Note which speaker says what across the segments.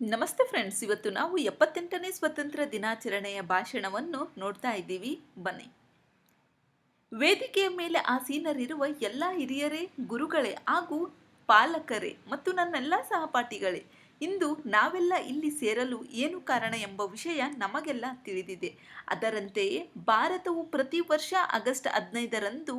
Speaker 1: ನಮಸ್ತೆ ಫ್ರೆಂಡ್ಸ್, ಇವತ್ತು ನಾವು ಎಪ್ಪತ್ತೆಂಟನೇ ಸ್ವಾತಂತ್ರ್ಯ ದಿನಾಚರಣೆಯ ಭಾಷಣವನ್ನು ನೋಡ್ತಾ ಇದ್ದೀವಿ. ಬನ್ನಿ. ವೇದಿಕೆಯ ಮೇಲೆ ಆಸೀನರಿರುವ ಎಲ್ಲ ಹಿರಿಯರೇ, ಗುರುಗಳೇ ಹಾಗೂ ಪಾಲಕರೇ ಮತ್ತು ನನ್ನೆಲ್ಲ ಸಹಪಾಠಿಗಳೇ, ಇಂದು ನಾವೆಲ್ಲ ಇಲ್ಲಿ ಸೇರಲು ಏನು ಕಾರಣ ಎಂಬ ವಿಷಯ ನಮಗೆಲ್ಲ ತಿಳಿದಿದೆ. ಅದರಂತೆಯೇ ಭಾರತವು ಪ್ರತಿ ವರ್ಷ ಆಗಸ್ಟ್ ಹದಿನೈದರಂದು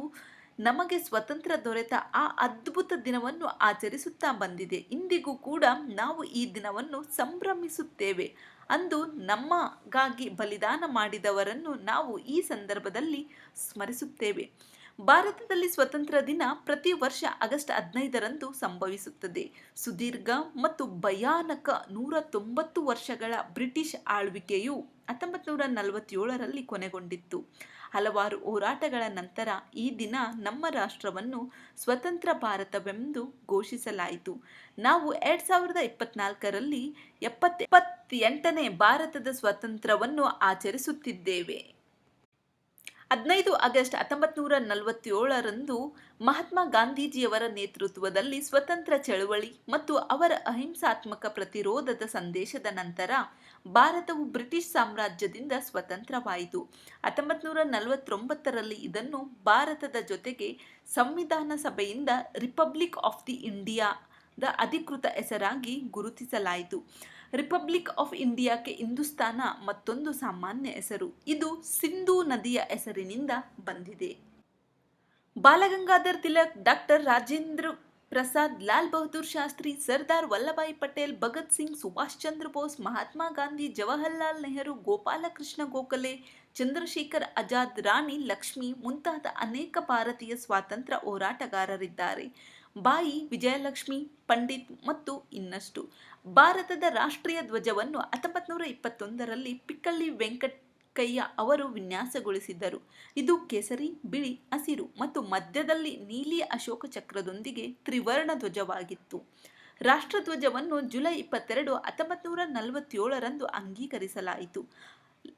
Speaker 1: ನಮಗೆ ಸ್ವತಂತ್ರ ದೊರೆತ ಆ ಅದ್ಭುತ ದಿನವನ್ನು ಆಚರಿಸುತ್ತಾ ಬಂದಿದೆ. ಇಂದಿಗೂ ಕೂಡ ನಾವು ಈ ದಿನವನ್ನು ಸಂಭ್ರಮಿಸುತ್ತೇವೆ. ಅಂದು ನಮ್ಮಗಾಗಿ ಬಲಿದಾನ ಮಾಡಿದವರನ್ನು ನಾವು ಈ ಸಂದರ್ಭದಲ್ಲಿ ಸ್ಮರಿಸುತ್ತೇವೆ. ಭಾರತದಲ್ಲಿ ಸ್ವತಂತ್ರ ದಿನ ಪ್ರತಿ ವರ್ಷ ಆಗಸ್ಟ್ ಹದಿನೈದರಂದು ಸಂಭವಿಸುತ್ತದೆ. ಸುದೀರ್ಘ ಮತ್ತು ಭಯಾನಕ ನೂರ ತೊಂಬತ್ತು ವರ್ಷಗಳ ಬ್ರಿಟಿಷ್ ಆಳ್ವಿಕೆಯು ಹತ್ತೊಂಬತ್ತು ನೂರ ನಲವತ್ತೇಳರಲ್ಲಿ ಕೊನೆಗೊಂಡಿತ್ತು. ಹಲವಾರು ಹೋರಾಟಗಳ ನಂತರ ಈ ದಿನ ನಮ್ಮ ರಾಷ್ಟ್ರವನ್ನು ಸ್ವತಂತ್ರ ಭಾರತವೆಂದು ಘೋಷಿಸಲಾಯಿತು. ನಾವು ಎರಡ್ ಸಾವಿರದ ಇಪ್ಪತ್ನಾಲ್ಕರಲ್ಲಿ ಎಪ್ಪತ್ತೆಪ್ಪತ್ತೆಂಟನೇ ಭಾರತದ ಸ್ವಾತಂತ್ರ್ಯವನ್ನು ಆಚರಿಸುತ್ತಿದ್ದೇವೆ. ಹದಿನೈದು ಆಗಸ್ಟ್ ಹತ್ತೊಂಬತ್ತು ನೂರ ನಲವತ್ತೇಳರಂದು ಮಹಾತ್ಮ ಗಾಂಧೀಜಿಯವರ ನೇತೃತ್ವದಲ್ಲಿ ಸ್ವತಂತ್ರ ಚಳವಳಿ ಮತ್ತು ಅವರ ಅಹಿಂಸಾತ್ಮಕ ಪ್ರತಿರೋಧದ ಸಂದೇಶದ ನಂತರ ಭಾರತವು ಬ್ರಿಟಿಷ್ ಸಾಮ್ರಾಜ್ಯದಿಂದ ಸ್ವತಂತ್ರವಾಯಿತು. ಹತ್ತೊಂಬತ್ತು ನೂರ ನಲವತ್ತೊಂಬತ್ತರಲ್ಲಿ ಇದನ್ನು ಭಾರತದ ಜೊತೆಗೆ ಸಂವಿಧಾನ ಸಭೆಯಿಂದ ರಿಪಬ್ಲಿಕ್ ಆಫ್ ದಿ ಇಂಡಿಯಾದ ಅಧಿಕೃತ ಹೆಸರಾಗಿ ಗುರುತಿಸಲಾಯಿತು. ರಿಪಬ್ಲಿಕ್ ಆಫ್ ಇಂಡಿಯಾಕ್ಕೆ ಹಿಂದೂಸ್ತಾನ ಮತ್ತೊಂದು ಸಾಮಾನ್ಯ ಹೆಸರು. ಇದು ಸಿಂಧೂ ನದಿಯ ಹೆಸರಿನಿಂದ ಬಂದಿದೆ. ಬಾಲಗಂಗಾಧರ್ ತಿಲಕ್, ಡಾಕ್ಟರ್ ರಾಜೇಂದ್ರ ಪ್ರಸಾದ್, ಲಾಲ್ ಬಹದ್ದೂರ್ ಶಾಸ್ತ್ರಿ, ಸರ್ದಾರ್ ವಲ್ಲಭಾಯಿ ಪಟೇಲ್, ಭಗತ್ ಸಿಂಗ್, ಸುಭಾಷ್ ಚಂದ್ರ ಬೋಸ್, ಮಹಾತ್ಮ ಗಾಂಧಿ, ಜವಾಹರ್ಲಾಲ್ ನೆಹರು, ಗೋಪಾಲಕೃಷ್ಣ ಗೋಖಲೆ, ಚಂದ್ರಶೇಖರ್ ಆಜಾದ್, ರಾಣಿ ಲಕ್ಷ್ಮಿ ಮುಂತಾದ ಅನೇಕ ಭಾರತೀಯ ಸ್ವಾತಂತ್ರ್ಯ ಹೋರಾಟಗಾರರಿದ್ದಾರೆ. ಬಾಯಿ ವಿಜಯಲಕ್ಷ್ಮಿ, ಪಂಡಿತ್ ಮತ್ತು ಇನ್ನಷ್ಟು. ಭಾರತದ ರಾಷ್ಟ್ರೀಯ ಧ್ವಜವನ್ನು ಹತ್ತೊಂಬತ್ತು ನೂರ ಇಪ್ಪತ್ತೊಂದರಲ್ಲಿ ಪಿಕ್ಕಳ್ಳಿ ವೆಂಕಟಯ್ಯ ಅವರು ವಿನ್ಯಾಸಗೊಳಿಸಿದ್ದರು ಇದು ಕೇಸರಿ, ಬಿಳಿ, ಹಸಿರು ಮತ್ತು ಮಧ್ಯದಲ್ಲಿ ನೀಲಿ ಅಶೋಕ ಚಕ್ರದೊಂದಿಗೆ ತ್ರಿವರ್ಣ ಧ್ವಜವಾಗಿತ್ತು. ರಾಷ್ಟ್ರಧ್ವಜವನ್ನು ಜುಲೈ ಇಪ್ಪತ್ತೆರಡು ಹತ್ತೊಂಬತ್ತು ನೂರ ಅಂಗೀಕರಿಸಲಾಯಿತು.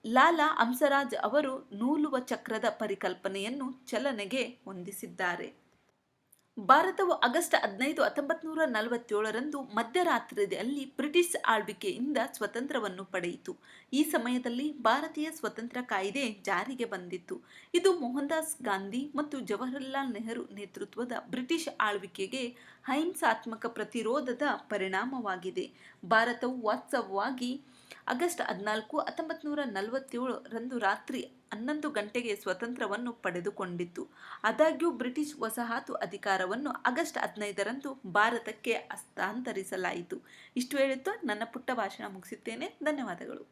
Speaker 1: ಲಾಲಾ ಹಂಸರಾಜ್ ಅವರು ನೂಲುವ ಚಕ್ರದ ಪರಿಕಲ್ಪನೆಯನ್ನು ಚಲನೆಗೆ ಹೊಂದಿಸಿದ್ದಾರೆ. ಭಾರತವು ಆಗಸ್ಟ್ ಹದಿನೈದು ಹತ್ತೊಂಬತ್ತು ನೂರ ನಲವತ್ತೇಳರಂದು ಮಧ್ಯರಾತ್ರಿಯಲ್ಲಿ ಬ್ರಿಟಿಷ್ ಆಳ್ವಿಕೆಯಿಂದ ಸ್ವತಂತ್ರವನ್ನು ಪಡೆಯಿತು. ಈ ಸಮಯದಲ್ಲಿ ಭಾರತೀಯ ಸ್ವತಂತ್ರ ಕಾಯ್ದೆ ಜಾರಿಗೆ ಬಂದಿತ್ತು. ಇದು ಮೋಹನ್ದಾಸ್ ಗಾಂಧಿ ಮತ್ತು ಜವಾಹರಲಾಲ್ ನೆಹರು ನೇತೃತ್ವದ ಬ್ರಿಟಿಷ್ ಆಳ್ವಿಕೆಗೆ ಅಹಿಂಸಾತ್ಮಕ ಪ್ರತಿರೋಧದ ಪರಿಣಾಮವಾಗಿದೆ. ಭಾರತವು ವಾಸ್ತವವಾಗಿ ಆಗಸ್ಟ್ ಹದಿನಾಲ್ಕು ಹತ್ತೊಂಬತ್ತು ನೂರ ನಲವತ್ತೇಳರಂದು ರಾತ್ರಿ ಹನ್ನೊಂದು ಗಂಟೆಗೆ ಸ್ವತಂತ್ರವನ್ನು ಪಡೆದುಕೊಂಡಿತ್ತು ಆದಾಗ್ಯೂ ಬ್ರಿಟಿಷ್ ವಸಾಹತು ಅಧಿಕಾರವನ್ನು ಆಗಸ್ಟ್ ಹದಿನೈದರಂದು ಭಾರತಕ್ಕೆ ಹಸ್ತಾಂತರಿಸಲಾಯಿತು. ಇಷ್ಟು ಹೇಳುತ್ತಾ ನನ್ನ ಪುಟ್ಟ ಭಾಷಣ ಮುಗಿಸುತ್ತೇನೆ ಧನ್ಯವಾದಗಳು.